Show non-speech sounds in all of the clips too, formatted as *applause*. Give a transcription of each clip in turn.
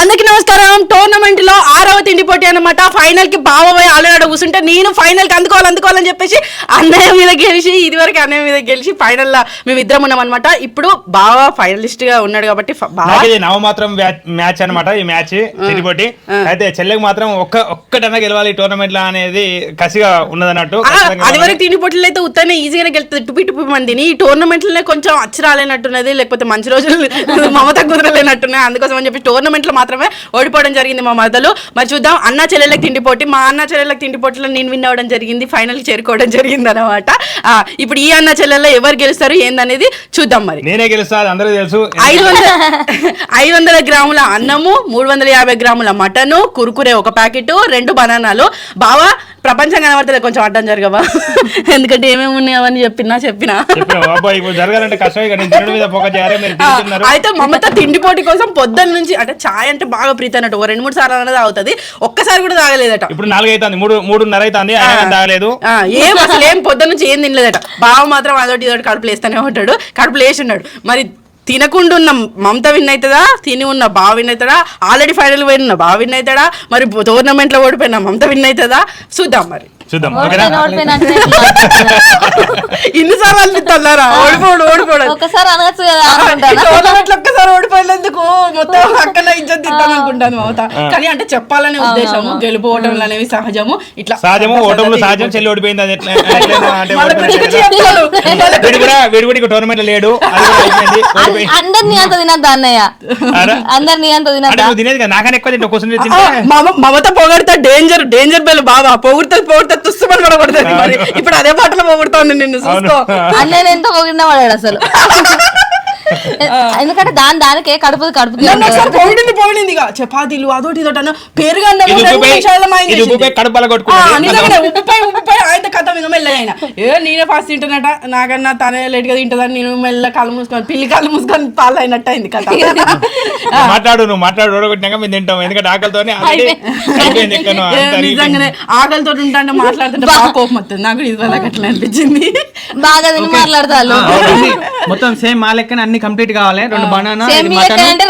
అందుకే నమస్కారం. టోర్నమెంట్లో ఆరవ తిండి పోటీ అనమాట ఫైనల్కి బాబాయ్ ఆల్రెడీ కూర్చుంటే నేను ఫైనల్కి అందుకోవాలి అందుకోవాలని చెప్పేసి అన్నయ్య మీద గెలిచి ఇది వరకు అన్నయ్య మీద గెలిచి ఫైనల్లో మేము ఇద్దరం ఉన్నాం అనమాట ఇప్పుడు బావ ఫైనలిస్ట్గా ఉన్నాడు కాబట్టి బావ ఇది నవమాత్రం మ్యాచ్ అన్నమాట ఈ మ్యాచ్ తిరిగిపోటీ అయితే చెల్లెకి మాత్రం ఒక్క ఒక్కటన్నా గెలవాలి టోర్నమెంట్లో అనేది కసిగా ఉన్నదన్నట్టు అది వరకు తిండి పోటీలు అయితే ఉత్తనే ఈజీగానే గెలుతుంది. టుపి టుపి మందిని. ఈ టోర్నమెంట్లోనే కొంచెం అచ్చి రాలేనట్టున్నది లేకపోతే మంచి రోజులు *laughs* మమత కుదరలేనట్టున్నాయి అందుకోసం అని చెప్పి టోర్నమెంట్లో మాత్రమే ఓడిపోవడం జరిగింది మా మరదలు. మరి చూద్దాం. అన్న చెల్లెళ్ళకి తిండి పోటీ. మా అన్న చెల్లెళ్ళకి తిండి పోటీలో నేను విన్ అవ్వడం జరిగింది. ఫైనల్ చేరుకోవడం జరిగింది అనమాట ఇప్పుడు ఈ అన్న చెల్లెల్లో ఎవరు గెలుస్తారు ఏందనేది చూద్దాం మరి. నేనే గెలుస్తా అది అందరూ తెలుసు. ఐదు వందల ఐదు వందల గ్రాముల అన్నము మూడు వందల యాభై గ్రాముల మటను కురుకురే ఒక ప్యాకెట్ రెండు బనానాలు. బావా ప్రపంచం కనబడుతుంది కొంచెం అడ్డం జరగవా? ఎందుకంటే ఏమేమి ఉన్నాయని చెప్పినా చెప్పినా. అయితే మమత తిండి పోటీ కోసం పొద్దున్న నుంచి అంటే చాయ్ అంటే బాగా ప్రీతి అన్నట్టు రెండు మూడు సార్లు అనేది అవుతుంది ఒక్కసారి కూడా తాగలేదట. ఇప్పుడు నాలుగు అవుతుంది మూడు మూడున్నర అవుతుంది తాగలేదు. ఏం అసలు ఏం పొద్దున్న నుంచి ఏం తినలేదట. బావ మాత్రం అదొకటి ఇదొకటి కడుపులు వేస్తూనే ఉంటాడు. కడుపులు వేసి ఉన్నాడు. మరి తినకుండా ఉన్న మమత విన్ అవుతుందా? తిని ఉన్న బావ విన్ అవుతాడా? ఆల్రెడీ ఫైనల్ పోయిన ఉన్న బావ విన్ అవుతాడా? మరి టోర్నమెంట్లో ఓడిపోయిన మమత విన్ అవుతుందా? చూద్దాం మరి. చూద్దాం. ఇన్నిసార్లు అనిపిస్తున్నారా ఓడిపోడు ఓడిపోడు. ఒకసారి అనొచ్చు కదా ఒక్కసారి ఓడిపోయినందుకు మొత్తం అక్కడ ఇజ్జత్ తింటాను అనుకుంటాను మమత. కానీ అంటే చెప్పాలనే ఉద్దేశము గెలుపోవటం అనేవి సహజము. ఇట్లా సహజము ఓటములు సహజం. చెల్లి ఓడిపోయింది అది ఎట్లా? ఎట్లైనా అంటే *laughs* వాళ్ళ ఓడిపోయింది గురించి కదా. చెప్తాడు. వాళ్ళ వీడు కూడా వీడు కూడా ఇక టోర్నమెంట్ లేడు. అందరినీ అంత తినద్దా అన్నయ్య? అందరినీ అంత తినద్దా? తినేది నాకన్నా ఎక్కువ తింటే మమ- మమత పొగడతా డేంజర్ డేంజర్ బెల్ బాబా పొగుడుతుంది పొగుడుతుంది తుస్సుమని పడబడుతుంది మరి. ఇప్పుడు అదే పాటలో పొగుడుతోంది నిన్ను చూసుకో. అన్నయ్య ఎంత పొగిడినా పడాడు అసలు. *laughs* *laughs* ఎందుకంటే దాని దానికే కడుపు ఒకసారి పొగిడింది పొగిడింది ఇక చపాతీలు అదోటి ఇదోటి అన్న పేరుగా కడుపల నిజంగానే ఉప్పుపై ఉప్పుపై ఆయన కథ ఇంకా మెల్లగా ఏ నేనే ఫాస్ట్ తింటున్నట. నాకన్నా తనే లేట్గా తింటుందని నేను మెల్ల కళ్ళు మూసుకొని పిల్లి కళ్ళు మూసుకొని పాలు అయినట్టు అయింది కథ. మాట్లాడు నువ్వు మాట్లాడు. ఓడగొట్టినాక మేము తింటాం. ఎందుకంటే ఆకలితోనే నిజంగానే ఆకలితో ఉంటాంటే మాట్లాడుతుంటే బాగా కోపం వస్తుంది. నాకు ఇది వల్ల అట్లా అనిపించింది. బాగా తిని మాట్లాడతారు అన్ని మొత్తం సేమ్ మా లెక్కన అన్ని కంప్లీట్ కావాలి. రెండు బనానా ఇది మటన్. అంటే.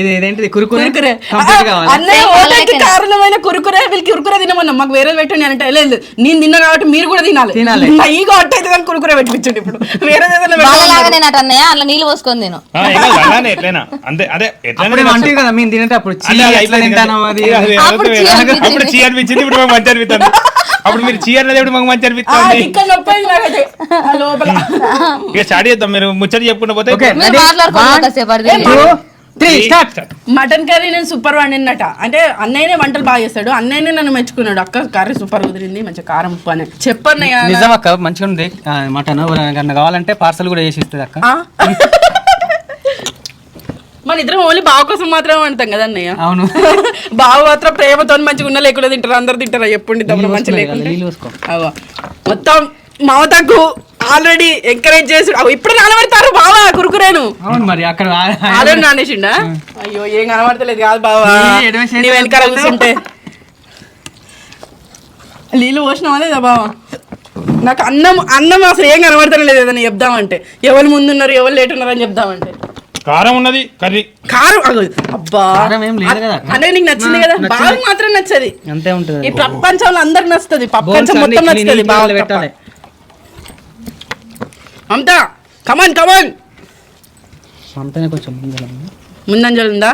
ఇది ఇదేంటిది? కురుకురే? కురుకురే. కంప్లీట్ కావాలి. అన్నయ్య. కారణమైన కురుకురే వీళ్ళకి కురుకురే తినమన్నా. మాకు వేరే పెట్టండి అంటే లేదు నేను తిన్నా కాబట్టి మీరు కూడా తినాలి. తినాలి. నా ఈగో అట్ట అయితే కానీ కురుకురే పెట్టించండి ఇప్పుడు. వేరే పెట్టమన్నారు. తినట్టు అన్నయ్య అలా నీళ్ళు పోసుకొని తిను. ఎట్లైనా అంతే అదే ఎట్లైనా అప్పుడే తినొచ్చు. అంటే కదా మేము తినేటప్పుడు అంటే అప్పుడు చీ అనిపించింది. ఇప్పుడు మంచి అనిపిస్తుంది. అప్పుడు మీరు చీ అన్నది ఇప్పుడు మాకు మంచి అనిపిస్తుంది. ఇక్కడ నొప్పి అయింది నాకైతే. ఆ లోపల. ఇక స్టార్ట్ చేద్దాం మీరు ముచ్చట చెప్పుకుంటూ పోతే ఓకే మీరు రెడీ కాసేపు మటన్ కర్రీ నేను సూపర్ వండినట. అంటే అన్నయ్యనే వంటలు బాగా చేస్తాడు. అన్నయ్యనే నన్ను మెచ్చుకున్నాడు. అక్క కర్రీ సూపర్ కుదిరింది మంచి కారం ఉప్పు అని. చెప్పన్నయ్య నిజం అక్క మంచిగా ఉంది ఆ, మటన్ కావాలంటే పార్సల్ కూడా చేసి ఇస్తుంది అక్క. ఆ? మన ఇద్దరం ఓన్లీ బావ కోసం మాత్రమే వండుతాం కదా అన్నయ్య? అవును. *laughs* బావ మాత్రం ప్రేమతో మంచిగా ఉన్న లేకుండా తింటారు అందరు తింటారా ఎప్పుడు తమ్ముడు మంచి. అవ్వ. మొత్తం మమతకు ఆల్రెడీ ఎంకరేజ్ చేసి ఇప్పుడు నానబెడతారు బావా కురుకురేను. అవును మరి అక్కడ ఆల్రెడీ నానేసిండా? అయ్యో ఏం కనబడతలేదు కాదు బావా. నీ వెనకాల కూర్చుంటే. నీళ్ళు పోసినావా లేదా బావా? నాకు అన్నం అన్నం అసలు ఏం కనబడతలేదు ఏదైనా చెప్దామంటే. ఎవరు ముందున్నారు ఎవరు లేట్ ఉన్నారు అని చెప్దామంటే. కారం ఉన్నది కర్రీ. కారం అబ్బా. కారం ఏం లేదు కదా. అదే నీకు నచ్చింది కదా. బాగా మాత్రం నచ్చది. అంతే ఉంటుంది. ఈ ప్రపంచంలో అందరికి నచ్చుతుంది. ప్రపంచం మొత్తం నచ్చుతుంది. బాగా పెట్టాలి మమతా కమాన్ కమాన్ అంతనే కొంచెం. ముందంజలు ఉందా.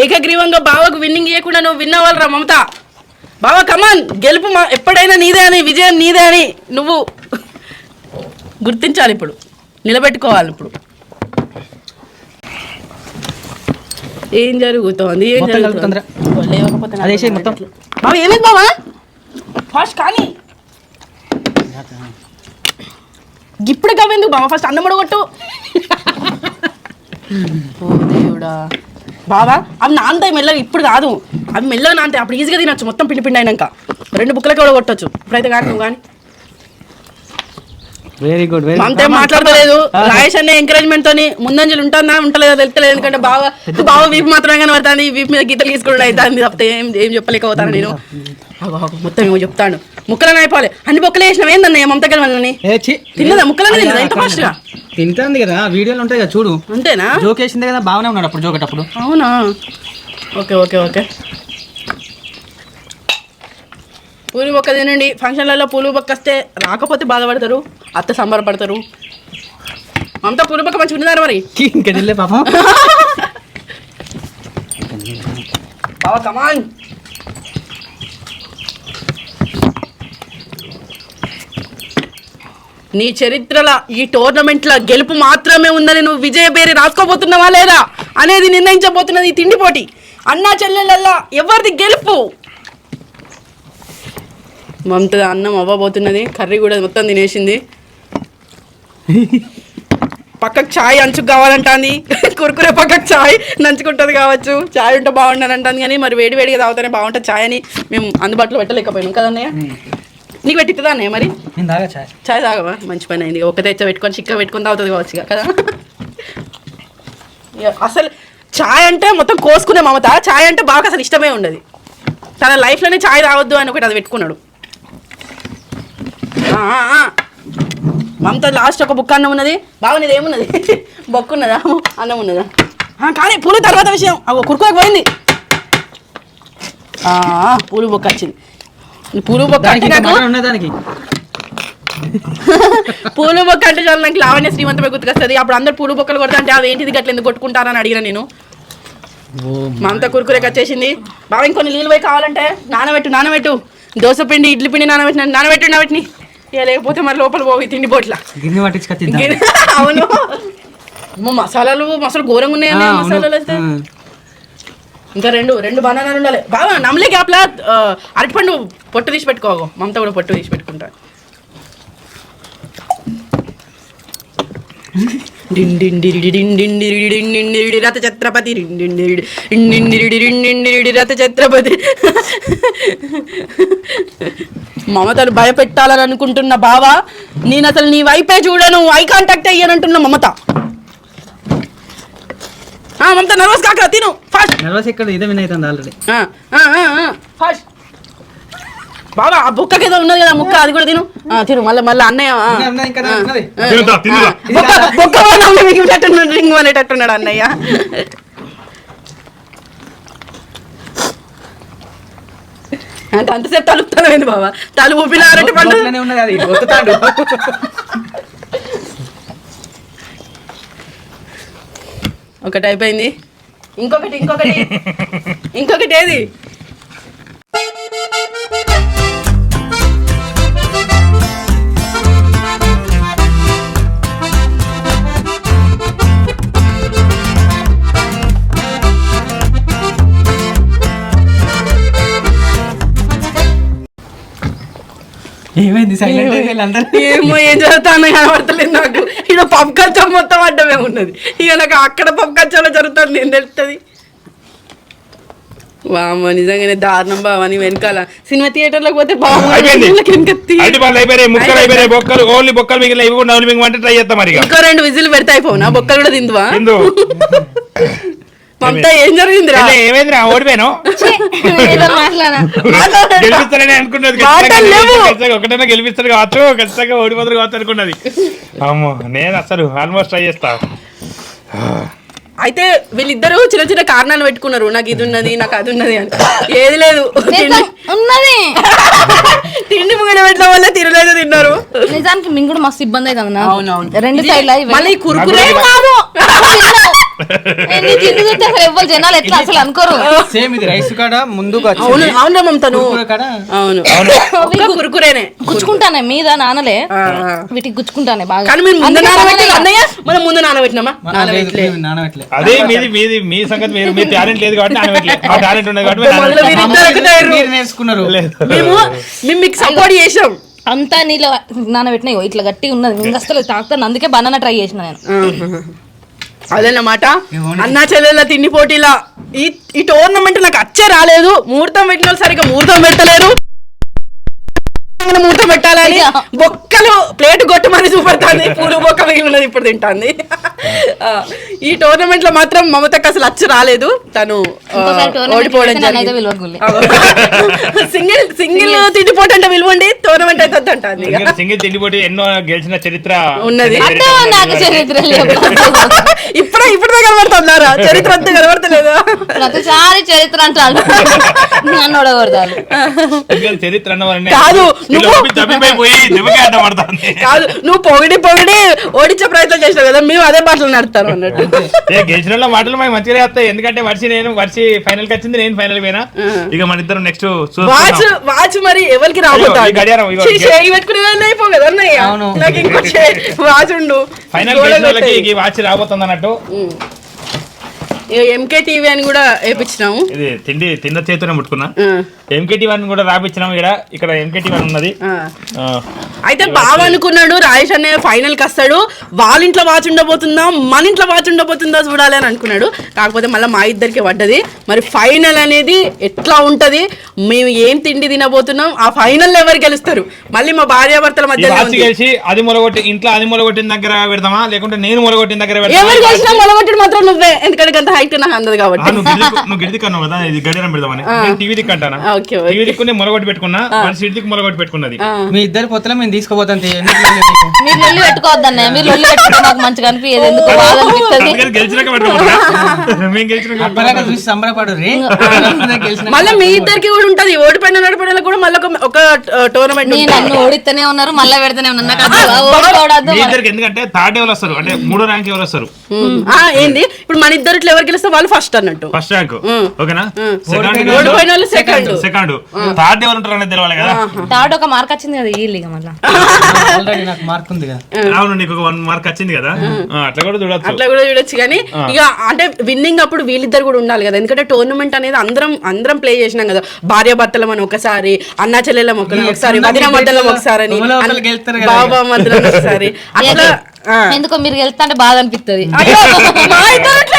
ఏకగ్రీవంగా బావకు విన్నింగ్ ఇవ్వకుండా నువ్వు విన్ అవ్వాలరా మమత. బావ కమాన్ గెలుపు మా ఎప్పుడైనా నీదే అని విజయం నీదే అని నువ్వు గుర్తించాలి ఇప్పుడు. నిలబెట్టుకోవాలి ఇప్పుడు. ఏం జరుగుతోంది? ఏం జరుగుతోంది? అది మొత్తం. ఏమైంది బావా ఫాస్ట్ కానీ. ఇప్పుడు కవ్వేందుకు బావ ఫస్ట్ అన్నం కొట్టు ఓ దేవుడా. బావా అవి నాంతాయి మెల్లగా ఇప్పుడు కాదు. అవి మెల్లగా నాంతాయి. అప్పుడు ఈజీగా తినొచ్చు. మొత్తం పిండి పిండి అయినాక. రెండు బుక్కలకి కూడా కొట్టొచ్చు ఇప్పుడైతే కానీ నువ్వు కానీ. వెరీ గుడ్ వెరీ అంతే మాట్లాడతలేదు. రాయేష్ అనే ఎంకరేజ్మెంట్ తోని ముందంజలు ఉంటుందా? ఉంటలేదో తెలుస్తలేదు. ఎందుకంటే బాగా బావ వీపు మాత్రమే కనబడుతుంది. వీపు మీద గీతలు తీసుకోవడం అవుతుంది తప్పితే ఏం ఏం చెప్పలేకపోతాను నేను. మొత్తం ఏమో చెప్తాను ముక్కలను అయిపోవాలి. అన్ని బొక్కలు వేసినావు ఏందన్నయ్య మమతగల వాళ్ళని? ఏ చి తిన్నదా? ముక్కలన్నీ తిన్నదా? ఇంత తింటుంది కదా. వీడియోలు ఉంటాయి కదా చూడు. అంతేనా? జోక్ వేసిందే కదా బాగానే ఉన్నాడు అప్పుడు జోకేటప్పుడు. అవునా? Okay okay okay. పూలు బొక్క తినండి. ఫంక్షన్లలో పూలు బొక్క వస్తే రాకపోతే బాధపడతారు అత్త సంబరపడతారు మమత పూలు బొక్క మంచిగా ఉన్నదారా మరి? *laughs* ఇంకా తినలే పాపం. కమాన్ నీ చరిత్రల ఈ టోర్నమెంట్ల గెలుపు మాత్రమే ఉందని నువ్వు విజయ పేరు రాసుకోబోతున్నావా లేదా? అనేది నిర్ణయించబోతున్నది ఈ తిండి పోటీ అన్నా చెల్లెళ్ళల్లా ఎవరిది గెలుపు? మమత అన్నం అవ్వబోతున్నది కర్రీ కూడా మొత్తం తినేసింది. పక్కకు చాయ్ అంచుకు కావాలంటాంది. కురుకురే పక్కకు చాయ్ నంచుకుంటుంది కావచ్చు. చాయ్ ఉంటే బాగుండని అంటుంది కానీ మరి వేడి వేడిగా తాగుతానే బాగుంటుంది చాయ్ అని మేము అందుబాటులో పెట్టలేకపోయినాం కదా అన్నయ్య? నీకు పెట్టిద్దా అన్నయ్య మరి? చాయ్. తాగవా? మంచి పని అయింది. ఒక తెచ్చ పెట్టుకొని చిక్క పెట్టుకొని తాగుతుంది కావచ్చు ఇక కదా? అసలు చాయ్ అంటే మొత్తం కోసుకునే మమత. చాయ్ అంటే బాగా అసలు ఇష్టమే ఉండదు. తన లైఫ్లోనే చాయ్ తాగొద్దు అని ఒకటి అది పెట్టుకున్నాడు. మమత లాస్ట్ ఒక బుక్ అన్నం ఉన్నది. బాగా నీది ఏమున్నది? *laughs* బొక్కు ఉన్నదా? అన్నం ఉన్నదా? కానీ పూలు తర్వాత విషయం. అగో కురుకురకు పోయింది. ఆ, పూలు బొక్క వచ్చింది. పూలు బొక్క *laughs* పూలు బొక్క అంటే చాలు నాకు లావణ్య శ్రీమంతమే గుర్తుకొస్తుంది. అప్పుడు అందరు పూలు బొక్కలు కొడతా అంటే అది ఏంటిది గట్ల ఎందుకు కొట్టుకుంటారని అడిగిన నేను. మా అంతా కురుకురేకి వచ్చేసింది. బాగా ఇంకొన్ని నీళ్ళు పోయి కావాలంటే నానబెట్టు నానబెట్టు. దోశ పిండి ఇడ్లీ పిండి నానబెట్టిన నానబెట్టు నానబెట్టిని. ఇక లేకపోతే మరి లోపల పోయి తిండి పోట్ల గిన్నె పట్టించుకొచ్చి *laughs* అవును. మసాలాలు మసాలా ఘోరంగా ఉన్నాయండి ఆ మసాలాలు అయితే. ఇంకా రెండు రెండు బనానాలు ఉండాలి. బాగా నమ్మలే గ్యాప్లా అరటిపండు పొట్టు తీసి పెట్టుకోగో మమత కూడా పొట్టు తీసి పెట్టుకుంటా. *laughs* రథ ఛత్రపతి రథ ఛత్రపతి మమతను భయపెట్టాలని అనుకుంటున్న బావ నేను అసలు నీ వైపే చూడను. ఐ కాంటాక్ట్ అయ్యానంటున్న మమత. ఆ, మమత నర్వస్ కాక తిను. ఫాస్ట్ నర్వస్ ఇక్కడ ఇదే విన్ అవుతుంది ఆల్రెడీ ఫాస్ట్ బాగా ఆ బుక్కకి ఏదో ఉన్నది కదా ముక్క అది కూడా తిను. ఆ, తిను మళ్ళీ మళ్ళీ అన్నయ్య ఆ. ఇంకా ఉన్నది. తినుదా తినుదా బొక్క బొక్క కూడా మిగిలినట్టున్నాడు రింగ్ అనేటట్టున్నాడు అన్నయ్య. అంటే అంతసేపు తలుపుతాను బాబా. తలు ఊపిన అరటి పండు. లోపలనే ఉన్నది అది ఒత్తుతాడు ఒకటి అయిపోయింది. ఇంకొకటి ఇంకొకటి. ఇంకొకటి ఏది? ఏమైంది సైలెంట్ ఏమో ఏం జరుగుతుందో కనబడతలేదు నాకు. ఇక్కడ పప్పు కచ్చా మొత్తం అడ్డమే ఉన్నది. ఇక నాకు అక్కడ పప్పు కచ్చాలో జరుగుతుంది ఏం తెలుస్తుంది వామ్మ నిజంగానే దారుణం బావని వెనకాల. సినిమా థియేటర్లోకి పోతే బొక్కలు ఓన్లీ బొక్కలు మిగిలిన ఇవి కూడా ట్రై చేస్తాం మరి ఇక. ఇంకో రెండు విజిల్ పెడతా అయిపోనా? బొక్కలు కూడా తిందువా? *laughs* మమతా ఏం జరిగిందిరా? ఏమైంది రా ఓడిపోయాను. గెలిపిస్తారని అనుకున్నది ఒకటైనా గెలిపిస్తారు కావచ్చు ఖచ్చితంగా ఓడిపోతారు కావచ్చు అనుకున్నది. అమ్మో నేను అసలు ఆల్మోస్ట్ ట్రై చేస్తా. అయితే వీళ్ళిద్దరూ చిన్న చిన్న కారణాలు పెట్టుకున్నారు. నాకు ఇది ఉన్నది నాకు అది ఉన్నది అని. ఏది లేదు. తిండి ఉన్నది. తిండి ముగిన పెట్టడం వల్ల తినలేదు తిన్నారు. నిజానికి మింగుడు మస్తు ఇబ్బంది అవుతుంది రెండు సైడ్ల మళ్ళీ కురుకురే కాదు. *laughs* ఎవ్వరు జనాలు ఎట్లా అసలు అనుకోరు. సేమ్ ఇది రైస్ కాడ అవును అవును మమతను అవును. ఒక్క కురుకురేనే. గుచ్చుకుంటానే మీద నానలే. వీటికి గుచ్చుకుంటానే బాగా. కానీ మీరు ముందు అన్నయ్య మనం ముందు నానబెట్టినామా? నానబెట్టలే నానబెట్టలే. అదే మీది మీది మీ సంగతి మీరు మీ టాలెంట్ లేదు కాబట్టి నానబెట్టలేదు మా టాలెంట్ ఉండదు కాబట్టి. మీరు నేర్చుకున్నారు. లేదు. మేము మేము మీకు సపోర్ట్ చేసాం అంతా నీళ్ళ నానబెట్టినా ఇగో ఇట్లా గట్టి ఉన్నది. మింగ అసలు తాకుతాను అందుకే బనానా ట్రై చేసిన నేను. అదన్నమాట? అన్నా చెల్లెళ్ళ తిండి పోటీలా ఈ ఈ టోర్నమెంట్ నాకు అచ్చే రాలేదు. ముహూర్తం పెట్టిన వాళ్ళు సరిగ్గా ముహూర్తం పెట్టలేరు మూట పెట్టాలని బొక్కలు ప్లేట్ కొట్టమని చూపెడుతుంది. పూలు బొక్క మిగిలి ఉన్నది ఇప్పుడు తింటాంది. ఆ, ఈ టోర్నమెంట్లో మాత్రం మమతకు అసలు అచ్చు రాలేదు. తను ఓడిపోవడం. సింగిల్ సింగిల్ తిండిపోటు అంటే పిలవండి టోర్నమెంట్ అయితే అంటుంది సింగిల్ తిండిపోటీ ఎన్నో గెలిచిన చరిత్ర ఉన్నది. అంటే నాకు చరిత్ర లేదు ఇప్పుడే ఇప్పుడే కనబడుతున్నారా? చరిత్ర అంతా కనబడతలేదా? ప్రతిసారి చరిత్ర అంటాడు. సింగిల్ చరిత్ర అన్నవారనే కాదు, కాదు నువ్వు పొగిడి పొగిడి ఓడించే ప్రయత్నం చేసినావు కదా మేము అదే బాటలు నడుతాను అన్నట్టు. ఏ గెలిచిన మాటలు మాకు మంచిగా వస్తాయి. ఎందుకంటే వర్షి నేను వర్షి ఫైనల్కి వచ్చింది నేను ఫైనల్ పోయినా. ఇక మన ఇద్దరం నెక్స్ట్ వాచ్ వాచ్ మరి ఎవరికి రాబోతాడు? గడియారం, ఇగో, చీ, చేయి పెట్టుకునే వాళ్ళు అయిపో కదా అన్నయ్య? అవును. నాకు ఇంకో చే- వాచ్ ఉండు. ఫైనల్ వాచ్ రాబోతుంది అన్నట్టు. ఎంకే టీవీ అని కూడా వేపించినాము ఇది తిండి తిన్న చేతినే ముట్టుకున్నా. ఆ, ఎంకేటి వన్ కూడా రాపిచ్చినాం ఇక్కడ. ఇక్కడ ఎంకేటి వన్ ఉన్నది. అయితే బాగా అనుకున్నాడు రాయేష్ అనే ఫైనల్కి వస్తాడు. వాళ్ళ ఇంట్లో వాచ్ ఉండబోతుందా? మన ఇంట్లో వాచ్ ఉండబోతుందా చూడాలి అని అనుకున్నాడు. కాకపోతే మళ్ళీ మా ఇద్దరికి పడ్డది. మరి ఫైనల్ అనేది ఎట్లా ఉంటది? మేము ఏం తిండి తినబోతున్నాం? ఆ ఫైనల్ ఎవరు గెలుస్తారు? మళ్ళీ మా భార్యాభర్తల మధ్య గెలిచి అది మొలగొట్టి ఇంట్లో అది మొలగొట్టిన దగ్గర పెడదామా లేకుంటే నేను మొలగొట్టిన దగ్గర ఎవరు పెడతామా గెలిచినా మొలగొట్టడు మాత్రం నువ్వే. ఎందుకంటే హైట్ నాకు అందదు కాబట్టి. నువ్వు గిడిది- నువ్వు గిడిది కన్నావు కదా ఇది గడియారం పెడదామని. నేను టీవీ దిక్కు అంటానా ఓకే. టీవీ దిక్కునే మొలగొట్టి పెట్టుకున్నా మన సీట్ దిక్కు మొలగొట్టి పెట్టుకున్నది. మీ ఇద్దరు పొత్తుల మేము తీసుకోపోతాం తీ- ఎందుకు లేదు మీకు? మీరు లొల్లి పెట్టుకోవద్దన్నయ్య మీరు లొల్లి పెట్టుకుంటే నాకు మంచిగా అనిపించదు ఎందుకు బాధ అనిపిస్తుంది? గెలిచినాక పెట్టుకుంటా మేము గెలిచినాక చూసి సంబరపడు రే. గెలిచిన మళ్ళీ మీ ఇద్దరికి కూడా ఉంటది. ఓడిపోయిన నడిపోయిన కూడా మళ్ళీ ఒక- టోర్నమెంట్ నేను నన్ను ఓడితేనే ఉన్నారు మళ్ళీ పెడితేనే ఉన్నారు. నాకు ఎందుకంటే థర్డ్ ఎవరు వస్తారు? అంటే మూడో ర్యాంక్ ఎవరు వస్తారు? ఏంది? ఇప్పుడు మన ఇద్దరు ఇట్లా ఎవరు గెలిస్తే వాళ్ళు ఫస్ట్ అన్నట్టు. ఫస్ట్ ర్యాంక్ ఓకేనా? ఓడిపోయిన వాళ్ళు సెకండ్ సెకండ్ థర్డ్ ఎవరు ఉంటారు అనేది తెలవాలి కదా? థర్డ్ ఒక మార్క్ వచ్చింది కదా ఈ ఇక మళ్ళీ. ఆల్రెడీ నాకు మార్క్ ఉంది కదా అవును నీకు ఒక వన్ మార్క్ వచ్చింది కదా? అట్లా కూడా చూడొచ్చు. అట్లా కూడా చూడొచ్చు కానీ ఇక అంటే విన్నింగ్ అప్పుడు వీళ్ళిద్దరు కూడా ఉండాలి కదా. ఎందుకంటే టోర్నమెంట్ అనేది అందరం అందరం ప్లే చేసినాం కదా. భార్య భర్తలం అని ఒకసారి అన్నా చెల్లెలం ఒక- ఒకసారి ఎట్లున్నా వదిన మీ మధ్యలో ఇద్దరిలో ఒకసారి అని బాబా మధ్యలో ఒకసారి. *laughs* అట్లా. ఎందుకో మీరు గెలుస్తా అంటే బాధ అనిపిస్తుంది మా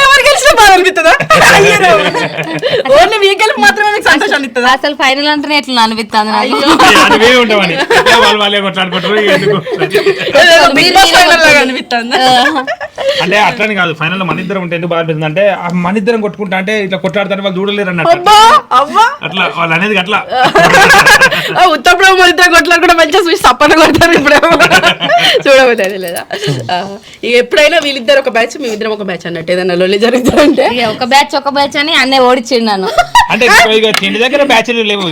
ఎవరు గెలిచినా బాగా అనిపిస్తుందా. ఓన్లీ వీకెల్ మాత్రమే మీకు సంతోషాన్ని ఇస్తుందా అసలు ఫైనల్ అంటేనే ఎట్లా అనిపిస్తుంది ఉంటామని. వాళ్ళు కొట్లాడుకుంటారు అంటే అట్లని కాదు ఫైనల్లో మన ఇద్దరం ఉంటే ఎందుకు బాగా అనిపిస్తుంది అంటే ఆ మన ఇద్దరం కొట్టుకుంటా అంటే ఇట్లా కొట్లాడతారు వాళ్ళు చూడలేరు అన్నట్టు. అట్లా వాళ్ళు అనేది అట్లా. ఆ ఉత్తప్పుడు మన ఇద్దరు కొట్లాడు కూడా మంచిగా చూసి సప్పన కొడతారు ఇప్పుడేమో. చూడబోతుంది లేదా? ఎప్పుడైనా వీళ్ళిద్దరు ఒక బ్యాచ్ మేమిద్దరం ఒక బ్యాచ్ అన్నట్టు ఏదైనా లొల్లి జరుగుతుందంటే ఇక ఒక బ్యాచ్ ఒక బ్యాచ్ అని అన్నీ ఓడిచ్చిండు నన్ను. అంటే దగ్గర బ్యాచులర్ లేవు.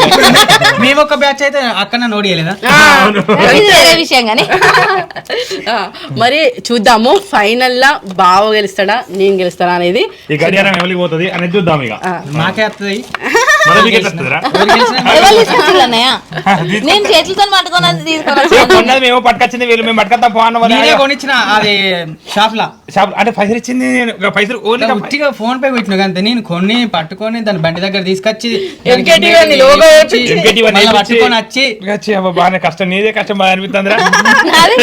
మేము ఒక బ్యాచ్ అయితే అక్కడ నోడియలేదా వేరే విషయం కానీ మరి చూద్దాము ఫైనల్ లా బావ గెలుస్తాడా నేను గెలుస్తాడా అనేది. ఈ గడియారం ఎవరికి పోతుంది అనేది చూద్దాం ఇక. మాకే వస్తుంది *laughs* *laughs* నేను చేతులతో పట్టుకొని మేము పట్టుకొచ్చింది వీళ్ళు మేము పట్టుకొద్దాం పో అన్న నేనే కొనిచ్చిన అది షాప్ లా షాప్ అంటే పైసలు ఇచ్చింది నేను. పైసలు ఓన్లీ ఉట్టిగా ఫోన్ పే పెట్టిన అంతే. నేను కొన్ని పట్టుకొని దాని బండి దగ్గర తీసుకొచ్చి పట్టుకొని వచ్చి ఇక వచ్చి అబ్బా బాగానే కష్టం. నీదే కష్టం బాగా అనిపిస్తుందిరా. నాది?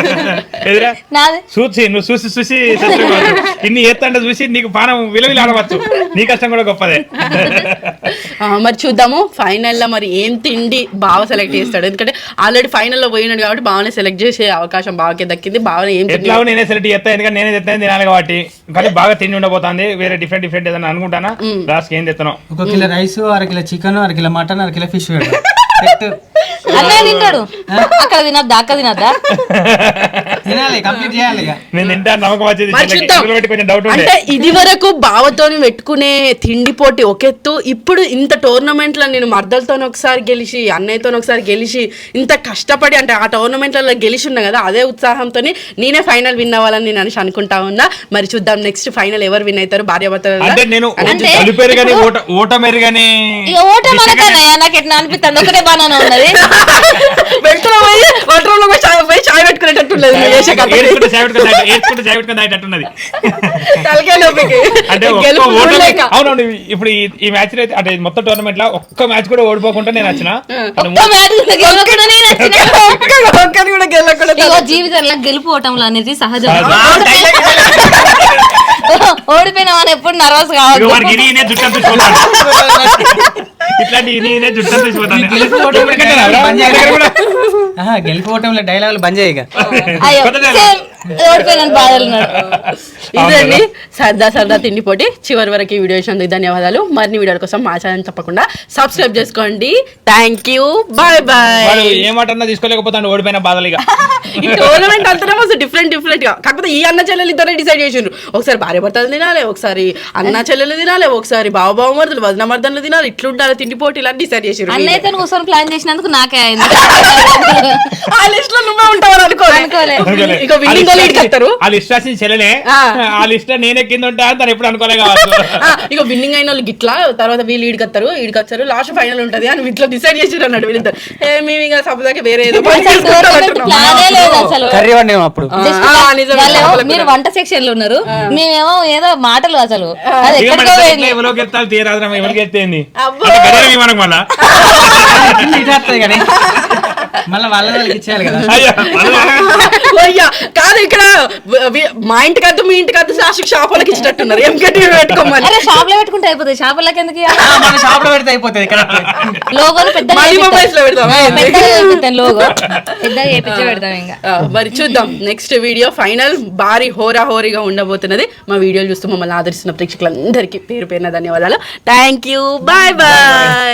*laughs* ఎదురా నాది. చూసి నువ్వు చూసి చూసి. ఇన్ని ఎత్తంటే చూసి నీకు పానం విలువలు ఆడవచ్చు నీ కష్టం కూడా గొప్పదే. *laughs* మరి చూద్దాము. ఫైనల్లో మరి ఏం తిండి బావ సెలెక్ట్ చేస్తాడు. ఎందుకంటే ఆల్రెడీ ఫైనల్లో పోయినాడు కాబట్టి బావనే సెలెక్ట్ చేసే అవకాశం బావకే దక్కింది. బావనే ఏం తిండి ఎట్లా నేనే సెలెక్ట్ చేస్తా. ఎందుకంటే నేనే తెస్తాను తినాలి కాబట్టి. కానీ బాగా తిండి ఉండబోతుంది. వేరే డిఫరెంట్ డిఫరెంట్ ఏదైనా అనుకుంటానా? లాస్ట్ ఏం తెస్తాను ఒక కిలో రైస్ అర కిలో చికెన్ అర కిలో మటన్ అర కిలో ఫిష్ *laughs* అన్నయ్య తింటాడు. అక్కడ తినద్దా అక్క తినద్దా? *laughs* తినాలి కంప్లీట్ చేయాలి ఇక. నేను తింటా నమ్మకం వచ్చింది మరి చెల్లెకి చూద్దాం. ఎదురు పెట్టి కొంచెం డౌట్ ఉండే. అంటే ఇది వరకు బావతోని పెట్టుకునే తిండి పోటీ ఒకెత్తు. ఇప్పుడు ఇంత టోర్నమెంట్లో నేను మర్దలతో ఒకసారి గెలిచి అన్నయ్యతో ఒకసారి గెలిచి ఇంత కష్టపడి అంటే ఆ టోర్నమెంట్లలో గెలిచి ఉన్నా కదా అదే ఉత్సాహంతో నేనే ఫైనల్ విన్ అవ్వాలని నేను అనేసి అనుకుంటా ఉన్నా. మరి చూద్దాం నెక్స్ట్ ఫైనల్ ఎవరు విన్ అవుతారు అంటే నేను అంటే కలిపేరు కానీ ఓట ఓటమేరు కానీ ఇక ఓట మనకన్నయ్య నాకు ఎట్లా అనిపిస్తుంది? ఒకటే బాగానే ఉన్నది. వెంటనే పోయి వాటర్లో పోయి చాయ్ పోయి చాయ్ పెట్టుకునేటట్టు లేదు అవునవును ఇప్పుడు ఈ- ఈ మ్యాచ్ అయితే అంటే మొత్తం టోర్నమెంట్లో ఒక్క మ్యాచ్ కూడా ఓడిపోకుండా నేను వచ్చిన జీవితంలో గెలుపు ఓటంలో అనేది సహజం. ఓడిపోయినా మనం ఎప్పుడు నర్వస్ ఇక *laughs* ఇట్లాంటి నేనే జుట్టు తీసిపోతాను. గెలుపు ఓటముల డైలాగులు బంద్ చేయగా. ఆహా, గెలుపు ఓటముల డైలాగులు బంద్ చేయగా అయ్యో కొత్త dialogue. సేమ్ ఓడిపోయిన బాధలు ఉన్నాడు ఇదండి సరదా సరదా తిండి పోటీ. చివరి వరకు ఈ వీడియో చూసినందుకు ధన్యవాదాలు. మరిన్ని వీడియోల కోసం మా ఛానల్ తప్పకుండా సబ్స్క్రైబ్ చేసుకోండి. థ్యాంక్ యూ బాయ్ బాయ్ ఏమాటన్నా తీసుకోలేకపోతాడు ఓడిపోయిన బాధలు ఇక. ఈ టోర్నమెంట్ మస్తు డిఫరెంట్ డిఫరెంట్గా కాకపోతే ఈ అన్న చెల్లెలు ఇద్దరే డిసైడ్ చేసిండ్రు. ఒకసారి భార్య భర్తలు తినాలి ఒకసారి అన్న చెల్లెలు తినాలి ఒకసారి బావ బావ మరుదులు వదిన మర్దలు తినాలి ఇట్లుండాలి తిండి పోటీలు అని డిసైడ్ చేసిండ్రు అన్నయ్యతో కూర్చొని ప్లాన్ చేసినందుకు నాకే అయింది. ఆ లిస్ట్లో నువ్వే ఉంటావు అనుకోలే. అనుకోలే. అనుకోలే. ఇక విన్నింగ్ వాళ్ళు నేనే కింద ఉంటా అని తను ఎప్పుడు అనుకోలే కావచ్చు. *laughs* ఇక విన్నింగ్ అయిన వాళ్ళు గిట్లా తర్వాత వీళ్ళు ఈడికత్తారు ఈడికొచ్చారు లాస్ట్ ఫైనల్ ఉంటది అని ఇట్లా డిసైడ్ చేసిర్రు అన్నాడు వీళ్ళిద్దరు. ఏ మేము ఇక వేరే ఏదో అప్పుడు. మీరు వంట సెక్షన్లో ఉన్నారు మేమేమో ఏదో మాటలు అసలు. అది ఎక్కడికో తీరాదు ఎవరికి ఎత్తేంది? మళ్ళా? వాళ్ళ వాళ్ళకి ఇచ్చేయాలి కదా. కాదు ఇక్కడ మా ఇంటికి వద్దు మీ ఇంటికి వద్దు లాస్ట్ షాప్ వాళ్ళకి ఇచ్చినట్టున్నారు ఎంకటి పెట్టుకోమని? అరే షాప్లో పెట్టుకుంటే అయిపోతుంది షాపులకి ఎందుకు ఆ, మన షాప్లో పెడితే అయిపోతుంది ఇక్కడ. లోగోలు చేపిస్తాం. మొబైల్స్లో చేపిస్తాం లోగో చేపించి పెడతాం ఇంకా. ఆ, మరి చూద్దాం. నెక్స్ట్ వీడియో ఫైనల్ భారీ హోరా హోరీగా ఉండబోతున్నది మా వీడియోలు చూస్తూ మమ్మల్ని ఆదరిస్తున్న ప్రేక్షకులందరికీ పేరు పేరున ధన్యవాదాలు. Thank you bye bye